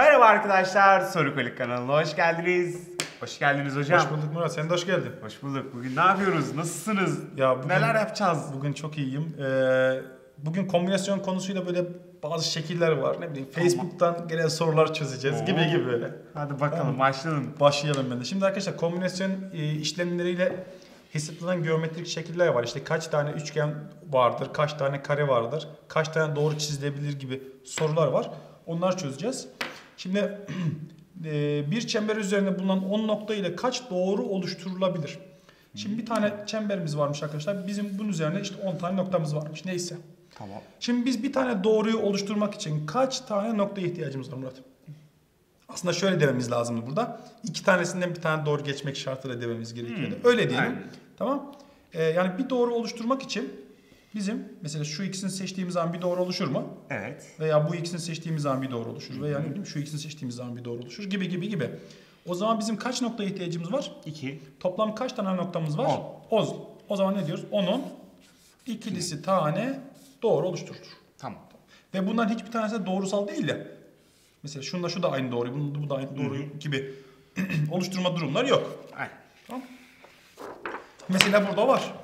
Merhaba arkadaşlar, Soru Kolik kanalına hoş geldiniz. Hoş geldiniz hocam. Hoş bulduk Murat. Sen de hoş geldin. Hoş bulduk. Bugün ne yapıyoruz? Nasılsınız? Ya bugün- Neler yapacağız? Bugün çok iyiyim. Ee, bugün kombinasyon konusuyla böyle bazı şekiller var. Ne bileyim Facebook'tan gelen sorular çözeceğiz gibi Oo. gibi. Hadi bakalım Tamam. başlayalım. Başlayalım ben de. Şimdi arkadaşlar kombinasyon e, işlemleriyle hesaplanan geometrik şekiller var. İşte kaç tane üçgen vardır, kaç tane kare vardır, kaç tane doğru çizilebilir gibi sorular var. Onları çözeceğiz. Şimdi e, bir çember üzerinde bulunan 10 nokta ile kaç doğru oluşturulabilir? Şimdi bir tane çemberimiz varmış arkadaşlar. Bizim bunun üzerine işte 10 tane noktamız varmış. Neyse. Tamam. Şimdi biz bir tane doğruyu oluşturmak için kaç tane noktaya ihtiyacımız var Murat? Aslında şöyle dememiz lazımdı burada. İki tanesinden bir tane doğru geçmek şartıyla dememiz gerekiyordu. Hmm, Öyle diyelim. aynen. Tamam. Ee, yani bir doğru oluşturmak için bizim mesela şu ikisini seçtiğimiz zaman bir doğru oluşur mu? Evet. Veya bu ikisini seçtiğimiz zaman bir doğru oluşur. Veya ne bileyim şu ikisini seçtiğimiz zaman bir doğru oluşur gibi gibi gibi. O zaman bizim kaç noktaya ihtiyacımız var? 2. Toplam kaç tane noktamız var? 10. O zaman ne diyoruz? 10'un ikilisi tane doğru oluşturur. Tamam. Ve bunların hiçbir tanesi de doğrusal değil de. Mesela şunda şu da aynı doğru, bunun bu da aynı doğru gibi oluşturma durumları yok. Aynen. Tamam. Mesela burada var.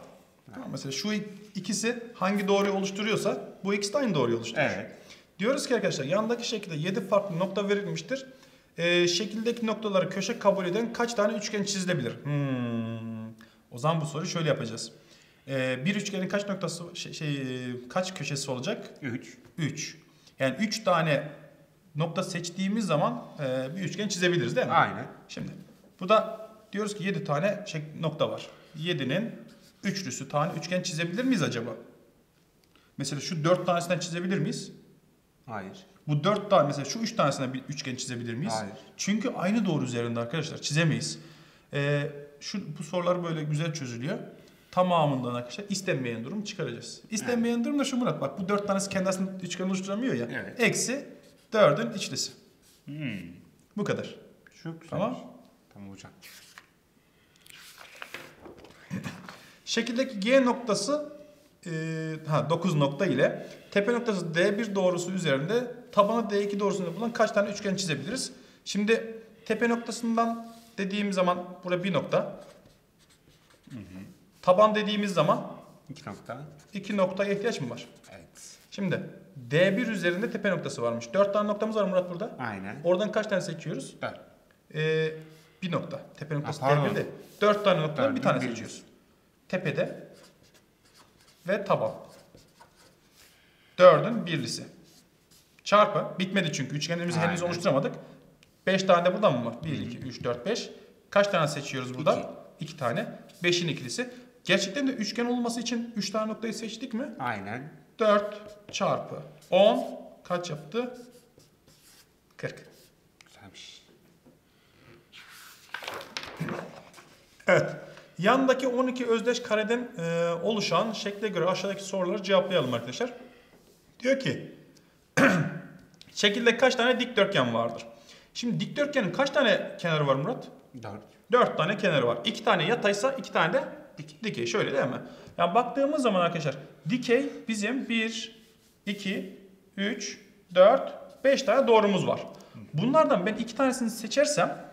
Tamam, mesela şu ikisi hangi doğruyu oluşturuyorsa bu ikisi de aynı doğruyu oluşturur. Evet. Diyoruz ki arkadaşlar yandaki şekilde 7 farklı nokta verilmiştir. Ee, şekildeki noktaları köşe kabul eden kaç tane üçgen çizilebilir? Hmm. O zaman bu soruyu şöyle yapacağız. Ee, bir üçgenin kaç noktası şey, şey, kaç köşesi olacak? 3. 3. Yani 3 tane nokta seçtiğimiz zaman e, bir üçgen çizebiliriz değil mi? Aynen. Şimdi burada diyoruz ki 7 tane şey, nokta var. 7'nin üçlüsü tane üçgen çizebilir miyiz acaba? Mesela şu 4 tanesinden çizebilir miyiz? Hayır. Bu 4 tane mesela şu 3 tanesinden bir üçgen çizebilir miyiz? Hayır. Çünkü aynı doğru üzerinde arkadaşlar çizemeyiz. Ee, şu bu sorular böyle güzel çözülüyor. Tamamından arkadaşlar istenmeyen durum çıkaracağız. İstenmeyen durum da şu Murat bak bu 4 tanesi kendi aslında üçgen oluşturamıyor ya. Evet. Eksi 4'ün içlisi. Hmm. Bu kadar. Çok güzel. Tamam. Tamam hocam. Şekildeki G noktası e, ha 9 nokta ile tepe noktası D1 doğrusu üzerinde tabanı D2 doğrusunda bulunan kaç tane üçgen çizebiliriz? Şimdi tepe noktasından dediğimiz zaman burada bir nokta. Taban dediğimiz zaman 2 nokta. iki noktaya ihtiyaç mı var? Evet. Şimdi D1 üzerinde tepe noktası varmış. 4 tane noktamız var Murat burada. Aynen. Oradan kaç tane seçiyoruz? 4. Ee, bir nokta. Tepe noktası Ha, pardon. D1'de. 4 tane noktadan bir tane seçiyoruz. Tepede ve taban. Dördün birlisi. Çarpı. Bitmedi çünkü. Üçgenimizi henüz oluşturamadık. 5 tane de buradan mı var? 1, 2, 3, 4, 5. Kaç tane seçiyoruz burada? 2 tane. 5'in ikilisi. Gerçekten de üçgen olması için 3 tane noktayı seçtik mi? Aynen. 4 çarpı 10 kaç yaptı? 40. Güzelmiş. Evet. Yandaki 12 özdeş kareden e, oluşan şekle göre aşağıdaki soruları cevaplayalım arkadaşlar. Diyor ki şekilde kaç tane dikdörtgen vardır? Şimdi dikdörtgenin kaç tane kenarı var Murat? 4. 4 tane kenarı var. 2 tane yataysa 2 tane de dik- dikey. Şöyle değil mi? Yani baktığımız zaman arkadaşlar dikey bizim 1, 2, 3, 4, 5 tane doğrumuz var. Bunlardan ben 2 tanesini seçersem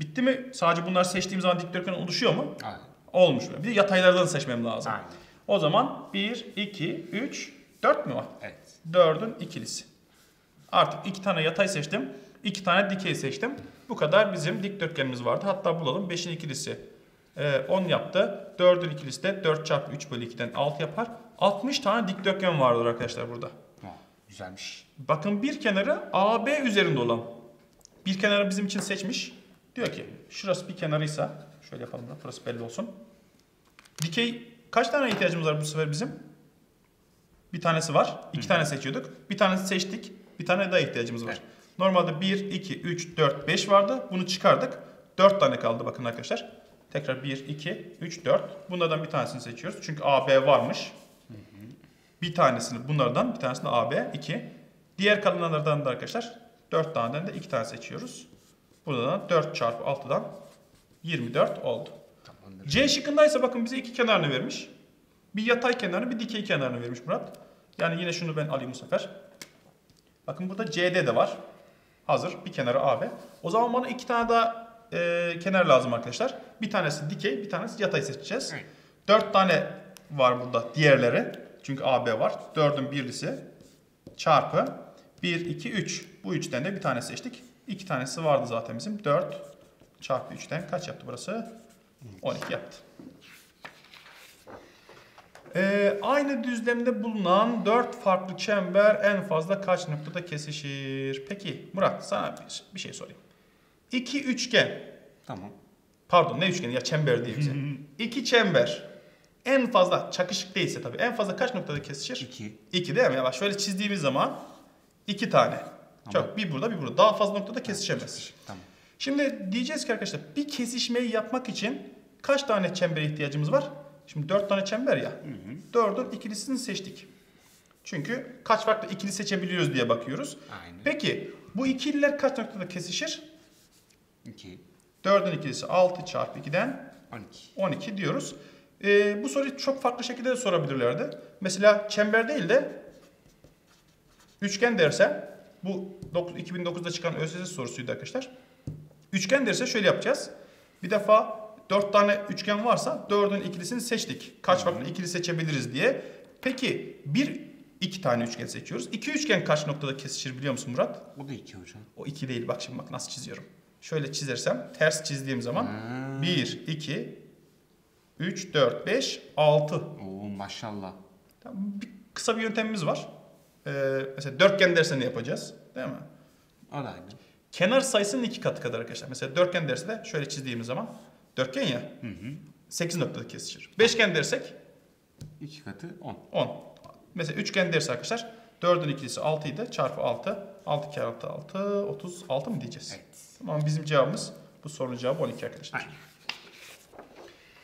bitti mi? Sadece bunları seçtiğim zaman dikdörtgen oluşuyor mu? Aynen. Olmuş. Bir de yataylardan seçmem lazım. Aynen. O zaman 1, 2, 3, 4 mü var? Evet. 4'ün ikilisi. Artık iki tane yatay seçtim. iki tane dikey seçtim. Bu kadar bizim dikdörtgenimiz vardı. Hatta bulalım 5'in ikilisi e, 10 yaptı. 4'ün ikilisi de 4 çarpı 3 bölü 2'den 6 yapar. 60 tane dikdörtgen vardır arkadaşlar burada. Ha, güzelmiş. Bakın bir kenarı AB üzerinde olan. Bir kenarı bizim için seçmiş. Diyor ki şurası bir kenarıysa şöyle yapalım da burası belli olsun. Dikey kaç tane ihtiyacımız var bu sefer bizim? Bir tanesi var. iki tane seçiyorduk. Bir tanesi seçtik. Bir tane daha ihtiyacımız var. Evet. Normalde 1, 2, 3, 4, 5 vardı. Bunu çıkardık. 4 tane kaldı bakın arkadaşlar. Tekrar 1, 2, 3, 4. Bunlardan bir tanesini seçiyoruz. Çünkü AB varmış. Bir tanesini bunlardan, bir tanesini AB, 2. Diğer kalanlardan da arkadaşlar 4 taneden de 2 tane seçiyoruz. Buradan 4 çarpı 6'dan 24 oldu. Tamamdır. C şıkkındaysa bakın bize iki kenarını vermiş. Bir yatay kenarını bir dikey kenarını vermiş Murat. Yani yine şunu ben alayım bu sefer. Bakın burada CD de var. Hazır. Bir kenarı AB. O zaman bana iki tane daha e, kenar lazım arkadaşlar. Bir tanesi dikey, bir tanesi yatay seçeceğiz. Evet. Dört tane var burada diğerleri. Çünkü AB var. Dördün birlisi çarpı 1, 2, 3. Bu üçten de bir tane seçtik. İki tanesi vardı zaten bizim. 4 çarpı 3'ten kaç yaptı burası? 12 yaptı. Ee, aynı düzlemde bulunan 4 farklı çember en fazla kaç noktada kesişir? Peki Murat sana bir, bir şey sorayım. İki üçgen, Tamam. pardon ne üçgeni ya çember diye bize. İki çember en fazla çakışık değilse tabii en fazla kaç noktada kesişir? 2. 2 değil mi? Ya bak şöyle çizdiğimiz zaman iki tane. Çok bir burada bir burada. Daha fazla noktada kesişemez. Tamam. Şimdi diyeceğiz ki arkadaşlar bir kesişmeyi yapmak için kaç tane çembere ihtiyacımız var? Şimdi 4 tane çember ya. 4'ün ikilisini seçtik. Çünkü kaç farklı ikili seçebiliyoruz diye bakıyoruz. Aynen. Peki bu ikililer kaç noktada kesişir? 2. 4'ün ikilisi 6 çarpı 2'den 12. 12 diyoruz. Ee, bu soruyu çok farklı şekilde de sorabilirlerdi. Mesela çember değil de üçgen derse bu dok- 2009'da çıkan ÖSS sorusuydu arkadaşlar. Üçgen derse şöyle yapacağız. Bir defa 4 tane üçgen varsa 4'ün ikilisini seçtik. Kaç farklı ikili seçebiliriz diye. Peki bir iki tane üçgen seçiyoruz. İki üçgen kaç noktada kesişir biliyor musun Murat? O da 2 hocam. O iki değil. Bak şimdi bak nasıl çiziyorum. Şöyle çizersem ters çizdiğim zaman Ha. 1, 2, 3, 4, 5, 6. Oo maşallah. Tamam, bir kısa bir yöntemimiz var. Ee, mesela dörtgen derse ne yapacağız? Değil mi? O da aynı. Kenar sayısının iki katı kadar arkadaşlar. Mesela dörtgen derse de şöyle çizdiğimiz zaman dörtgen ya Hı hı. 8 noktada kesişir. Beşgen dersek 2 katı 10. 10. Mesela üçgen derse arkadaşlar 4'ün ikilisi 6 idi. Çarpı 6. 6 kere 6 6. 36 mı diyeceğiz? Evet. Tamam bizim cevabımız bu sorunun cevabı 12 arkadaşlar. Aynen.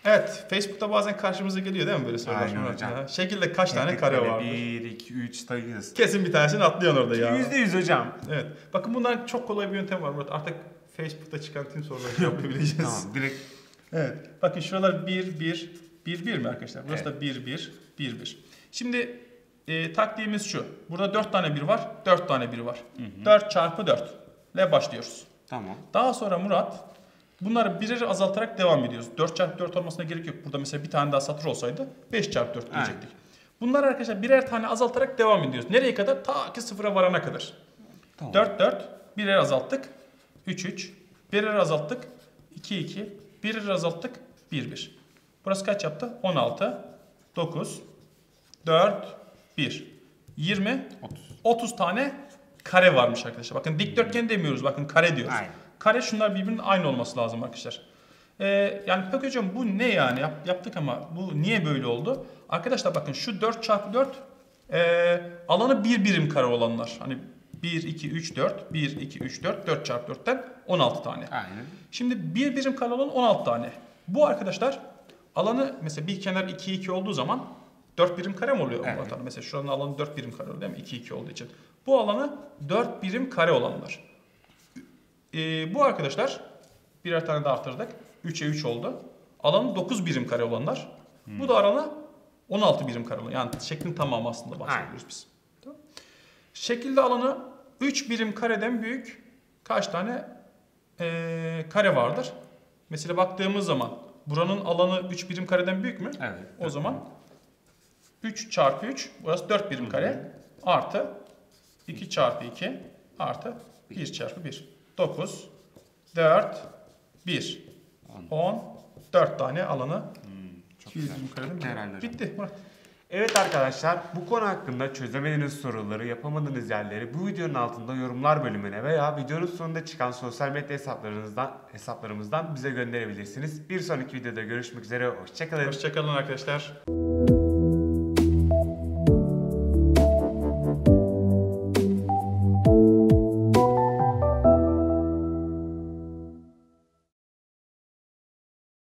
Evet, Facebook'ta bazen karşımıza geliyor değil mi böyle sorular? Aynen Murat hocam. ya? Şekilde kaç tane kare vardır? 1, 2, 3 sayıyoruz. Kesin bir tanesini atlıyorsun orada ya. %100 hocam. Evet. Bakın bundan çok kolay bir yöntem var Murat. Artık Facebook'ta çıkan tüm soruları cevaplayabileceğiz. tamam direkt Evet. Bakın şuralar 1, 1, 1, 1 mi arkadaşlar? Burası Evet. da 1, 1, 1, 1. Şimdi e, taktiğimiz şu. Burada 4 tane 1 var, 4 tane 1 var. 4 çarpı 4 ile başlıyoruz. tamam. Daha sonra Murat bunları birer azaltarak devam ediyoruz. 4 çarpı 4 olmasına gerek yok. Burada mesela bir tane daha satır olsaydı 5 çarpı 4 diyecektik. Bunları arkadaşlar birer tane azaltarak devam ediyoruz. Nereye kadar? Ta ki sıfıra varana kadar. Tamam. 4 4 birer azalttık. 3 3 birer azalttık. 2 2 birer azalttık. 1 1. Burası kaç yaptı? 16 9 4 1 20 30. 30 tane kare varmış arkadaşlar. Bakın dikdörtgen demiyoruz. Bakın kare diyoruz. Aynen. Kare şunlar birbirinin aynı olması lazım arkadaşlar. Ee, yani peki hocam bu ne yani? Yap- yaptık ama bu niye böyle oldu? Arkadaşlar bakın şu 4 çarpı 4 ee, alanı bir birim kare olanlar. Hani 1, 2, 3, 4, 1, 2, 3, 4, 4 çarpı 4'ten 16 tane. Aynen. Şimdi bir birim kare olan 16 tane. Bu arkadaşlar alanı mesela bir kenar 2 2 olduğu zaman 4 birim kare mi oluyor? Evet. Mesela şuranın alanı 4 birim kare oluyor değil mi? 2 2 olduğu için. Bu alanı 4 birim kare olanlar. Ee, bu arkadaşlar birer tane daha arttırdık. 3'e 3 oldu. Alanı 9 birim kare olanlar. Bu da alanı 16 birim kare olan. Yani şeklin tamamı aslında bahsediyoruz biz. Tamam. Şekilde alanı 3 birim kareden büyük kaç tane ee, kare vardır? Mesela baktığımız zaman buranın alanı 3 birim kareden büyük mü? Evet. O zaman 3 çarpı 3 burası 4 birim kare artı 2 çarpı 2 artı 1 çarpı 1. 9 4 1 10 4 tane alanı Çok 200 güzel. birim kareden büyük. Herhalde hocam. Bitti Murat. Evet arkadaşlar bu konu hakkında çözemediğiniz soruları, yapamadığınız yerleri bu videonun altında yorumlar bölümüne veya videonun sonunda çıkan sosyal medya hesaplarınızdan hesaplarımızdan bize gönderebilirsiniz. Bir sonraki videoda görüşmek üzere. Hoşçakalın. Hoşçakalın arkadaşlar.